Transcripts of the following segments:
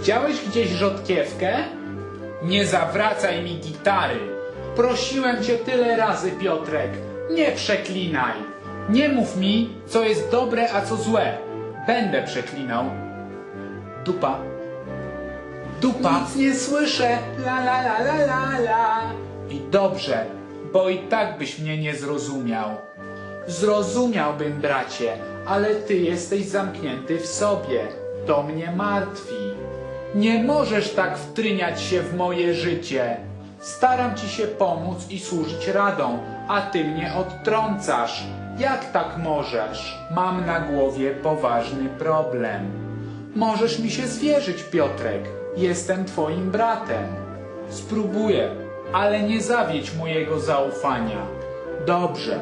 Widziałeś gdzieś rzodkiewkę? Nie zawracaj mi gitary. Prosiłem cię tyle razy, Piotrek. Nie przeklinaj. Nie mów mi, co jest dobre, a co złe. Będę przeklinał. Dupa. Dupa. Nic nie słyszę. La la la la la la. I dobrze, bo i tak byś mnie nie zrozumiał. Zrozumiałbym, bracie, ale ty jesteś zamknięty w sobie. To mnie martwi. Nie możesz tak wtryniać się w moje życie. Staram ci się pomóc i służyć radą, a ty mnie odtrącasz. Jak tak możesz? Mam na głowie poważny problem. Możesz mi się zwierzyć, Piotrek. Jestem twoim bratem. Spróbuję, ale nie zawiedź mojego zaufania. Dobrze,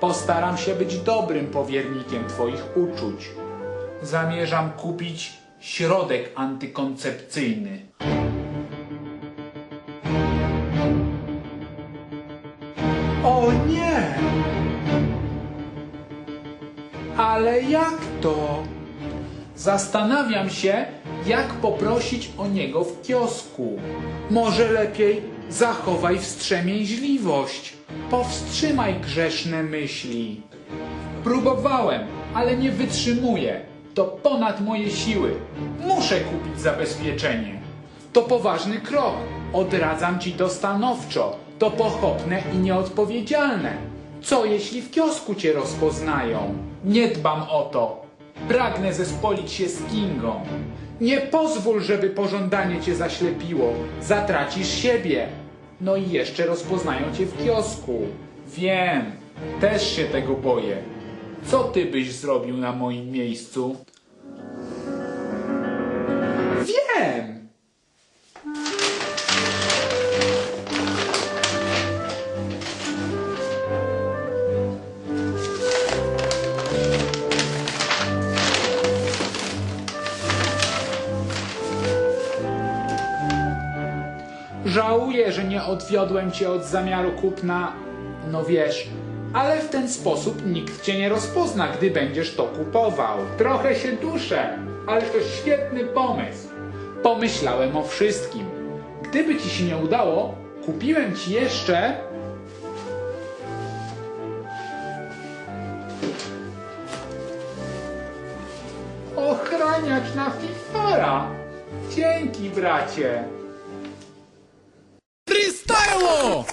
postaram się być dobrym powiernikiem twoich uczuć. Zamierzam kupić środek antykoncepcyjny. O nie! Ale jak to? Zastanawiam się, jak poprosić o niego w kiosku. Może lepiej zachowaj wstrzemięźliwość. Powstrzymaj grzeszne myśli. Próbowałem, ale nie wytrzymuję. To ponad moje siły. Muszę kupić zabezpieczenie. To poważny krok. Odradzam ci to stanowczo. To pochopne i nieodpowiedzialne. Co jeśli w kiosku cię rozpoznają? Nie dbam o to. Pragnę zespolić się z Kingą. Nie pozwól, żeby pożądanie cię zaślepiło. Zatracisz siebie. No i jeszcze rozpoznają cię w kiosku. Wiem, też się tego boję. Co ty byś zrobił na moim miejscu? Wiem! Żałuję, że nie odwiodłem cię od zamiaru kupna, no wiesz, ale w ten sposób nikt cię nie rozpozna, gdy będziesz to kupował. Trochę się duszę, ale to świetny pomysł. Pomyślałem o wszystkim. Gdyby ci się nie udało, kupiłem ci jeszcze. Ochraniacz na fifara. Dzięki, bracie. Freestylo!